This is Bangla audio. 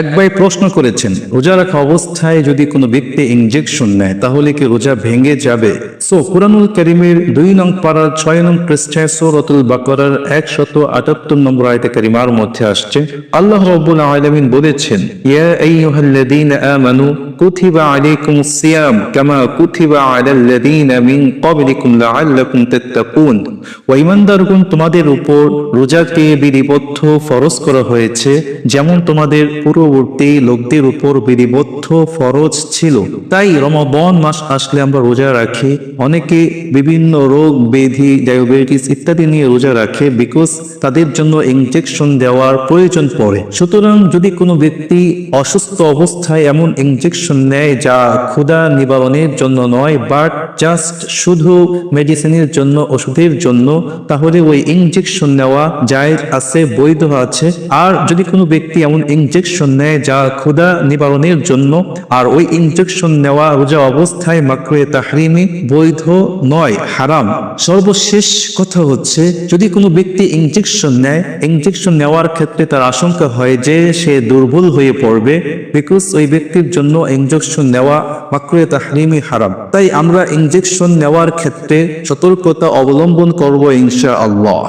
এক ভাই প্রশ্ন করেছেন, রোজা রাখা অবস্থায় যদি কোনো ব্যক্তি ইঞ্জেকশন নেয়, তাহলে কি রোজা ভেঙে যাবে? সো কোরআনুল করিমের দুই নং পাড়ার ছয় নং পৃষ্ঠায় সৌরতুল বাকরার একশত আটাত্তর নম্বর আয়তে করিমার মধ্যে আসছে, আল্লাহ রব্বুল আলমিন বলেছেন, ইয়া আইয়ুহাল্লাযীনা কুতিবা আলাল্লাযীনা মিন ক্বাবলিকুম লাআল্লাকুম তাত্তাকুন ওয়া ঈমানদারগণ তোমাদের উপর রোজাকে বিধিবদ্ধ ফরজ করা হয়েছে, যেমন তোমাদের পূর্ববর্তী লোকদের উপর বিধিবদ্ধ ফরজ ছিল। তাই রমাবন মাস আসলে আমরা রোজা রাখি। অনেকে বিভিন্ন রোগ ব্যাধি, ডায়াবেটিস ইত্যাদি নিয়ে রোজা রাখে বিকজ তাদের জন্য ইনজেকশন দেওয়ার প্রয়োজন পড়ে। সুতরাং যদি কোনো ব্যক্তি অসুস্থ অবস্থায় এমন ইনজেকশন নেয় যা ক্ষুধা নিবারণের জন্য নয় বাট জাস্ট শুধু মেডিসিনের জন্য, ওষুধের জন্য। তাহলে ওই ইনজেকশন নেওয়া জায়েজ আছে, বৈধ আছে। আর যদি কোনো ব্যক্তি এমন ইনজেকশন নেয়, যা ক্ষুধা নিবারণের জন্য, আর ওই ইনজেকশন নেওয়া রোজা অবস্থায় মাকড়ে তাহরিমি বৈধ নয়, হারাম। সর্বশেষ কথা হচ্ছে, যদি কোনো ব্যক্তি ইনজেকশন নেয় ইনজেকশন নেওয়ার ক্ষেত্রে তার আশঙ্কা হয় যে সে দুর্বল হয়ে পড়বে বিকজ ওই ব্যক্তির জন্য ইনজেকশন নেওয়া মাকড়ে তাহরিমি হারাম। তাই আমরা ইনজেকশন নেওয়ার ক্ষেত্রে সতর্কতা অবলম্বন করব ইনশা আল্লাহ